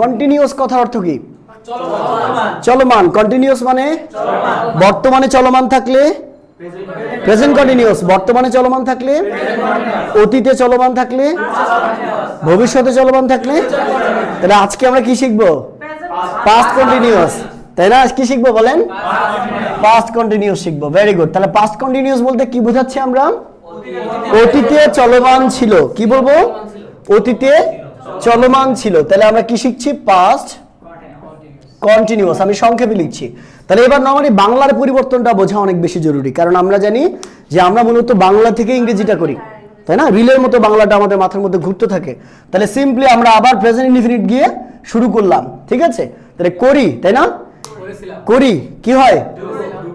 Continuous কথার অর্থ কি? চলমান। কন্টিনিউয়াস মানে? বর্তমানে চলমান থাকলে? প্রেজেন্ট কন্টিনিউয়াস বর্তমানে চলমান থাকলে? অতীতে চলমান থাকলে? ভবিষ্যতে চলমান থাকলে? তাহলে আজকে আমরা কি শিখব? পাস্ট কন্টিনিউয়াস তাই না? কি শিখব বলেন? পাস্ট কন্টিনিউয়াস শিখব। ভেরি গুড তাহলে পাস্ট কন্টিনিউয়াস বলতে কি বোঝাচ্ছি আমরা? অতীতে চলমান ছিল। কি বলব? অতীতে চলমান ছিল। তাহলে আমরা কি শিখছি? পাস্ট কন্টিনিউয়াস আমি সংক্ষেপে লিখছি। তাহলে এবার নর্মালি বাংলার পরিবর্তনটা বোঝা অনেক বেশি জরুরি। কারণ আমরা জানি যে আমরা মূলত বাংলা থেকে ইংরেজিটা করি। তাই না? রিলের মতো বাংলাটা আমাদের মাথার মধ্যে ঘুরতে থাকে। তাহলে সিম্পলি আমরা আবার প্রেজেন্ট ইনফিনিট গিয়ে শুরু করলাম। ঠিক আছে? তাহলে করি তাই না? করি। কি হয়?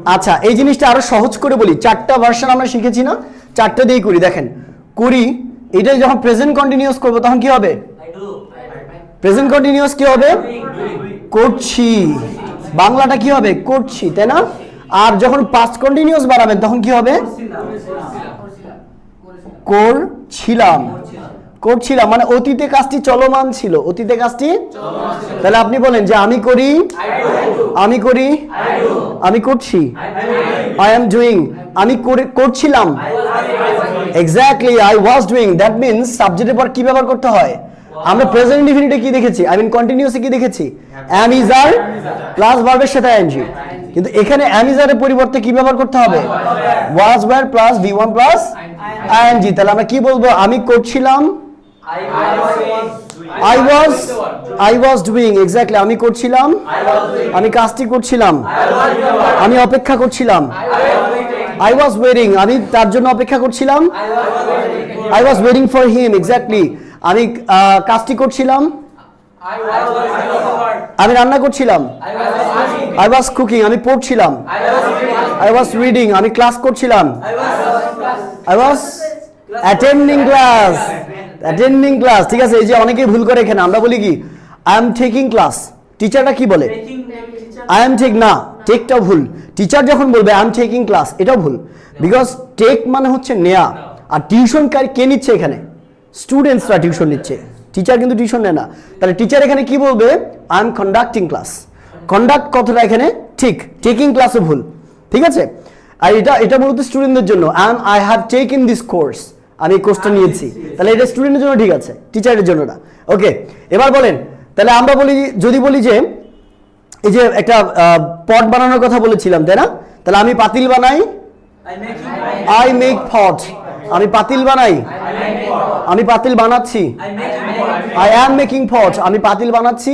আচ্ছা এই জিনিসটা আরও সহজ করে বলি। চারটা ভার্সন আমরা শিখেছি না? চারটা দিয়েই করি। দেখেন করি এটা যখন প্রেজেন্ট কন্টিনিউয়াস করব তখন কি হবে? প্রেজেন্ট কন্টিনিউয়াস কি হবে? করছি। বাংলাটা কি হবে? করছি, তাই না? আর যখন পাস্ট কন্টিনিউয়াস বাড়াবেন, তখন কি হবে? করছিলাম। করছিলাম মানে অতীতে কাজটি চলমান ছিল। অতীতে কাজটি তাহলে আপনি বলেন যে আমি করি আমি করি, আমি করছি। আই এম ডুইং আমি করে- করছিলাম। Exactly I was doing that means সাবজেক্টের পর কি ব্যবহার করতে হয়? আমরা প্রেজেন্ট ইনফিনিটে কি দেখেছি? আই মিন কন্টিনিউসে কি দেখেছি? অ্যাম ইজ আর প্লাস ভার্বের সাথে আইএনজি কিন্তু এখানে অ্যাম ইজ এর পরিবর্তে কি ব্যবহার করতে হবে? Was were plus V one plus I N G তাহলে আমরা কি বলব? আমি করছিলাম I was I was doing exactly আমি করছিলাম, আমি কাজটি করছিলাম, আমি অপেক্ষা করছিলাম। আই ওয়াজ ওয়েটিং আমি তার জন্য অপেক্ষা করছিলাম। I was waiting for him exactly আমি কাজটি করছিলাম। আমি রান্না করছিলাম। আই ওয়াজ কুকিং আমি পড়ছিলাম। আই ওয়াজ রিডিং আমি ক্লাস করছিলাম। I was attending class attending class ঠিক আছে, এই যে অনেকেই ভুল করে এখানে, আমরা বলি কি আই এম টেকিং ক্লাস টিচারটা কি বলে? আই এম টেক না টেকটাও ভুল। টিচার যখন বলবে আই এম টেকিং ক্লাস এটাও ভুল। বিকজ টেক মানে হচ্ছে নেয়া। আর টিউশন কে নিচ্ছে এখানে? স্টুডেন্টসরা টিউশন নিচ্ছে। টিচার কিন্তু টিউশন নেয় না। তাহলে টিচার এখানে কি বলবে? I am conducting class conduct কথাটা এখানে ঠিক। টেকিং ক্লাসও ভুল। ঠিক আছে? আর এটা এটা মূলত স্টুডেন্টদের জন্য। I am I have taken this course আমি এই কোর্সটা নিয়েছি। তাহলে এটা স্টুডেন্টের জন্য ঠিক আছে। টিচারের জন্য না। ওকে এবার বলেন। তাহলে আমরা বলি যদি বলি যে এই যে একটা পট বানানোর কথা বলেছিলাম তাই না? তাহলে আমি পাতিল বানাই। আই মেক পট আমি পাতিল বানাই। আমি পাতিল বানাচ্ছি আই অ্যাম মেকিং পট আমি পাতিল বানাচ্ছি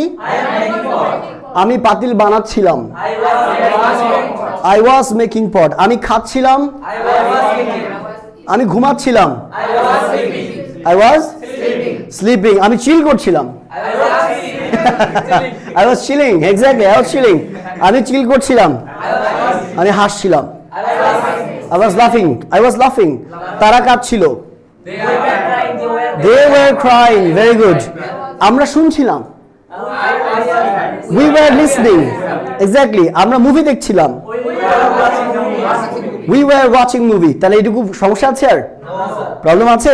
আমি পাতিল বানাচ্ছিলাম আই ওয়াজ মেকিং পট আমি খাচ্ছিলাম আমি ঘুমাচ্ছিলাম আই ওয়াজ স্লিপিং আমি চিল করছিলাম I was chilling exactly I was chilling আমি চিল করছিলাম আমি হাসছিলাম আই ওয়াজ লাফিং আই ওয়াজ লাফিং তারা কাঁদছিল they were crying very good আমরা শুনছিলাম। উই ওয়ার লিসনিং এক্স্যাক্টলি আমরা মুভি দেখছিলাম। উই ওয়ার ওয়াচিং মুভি তাহলে এটুকু সমস্যা আছে আর? প্রবলেম আছে?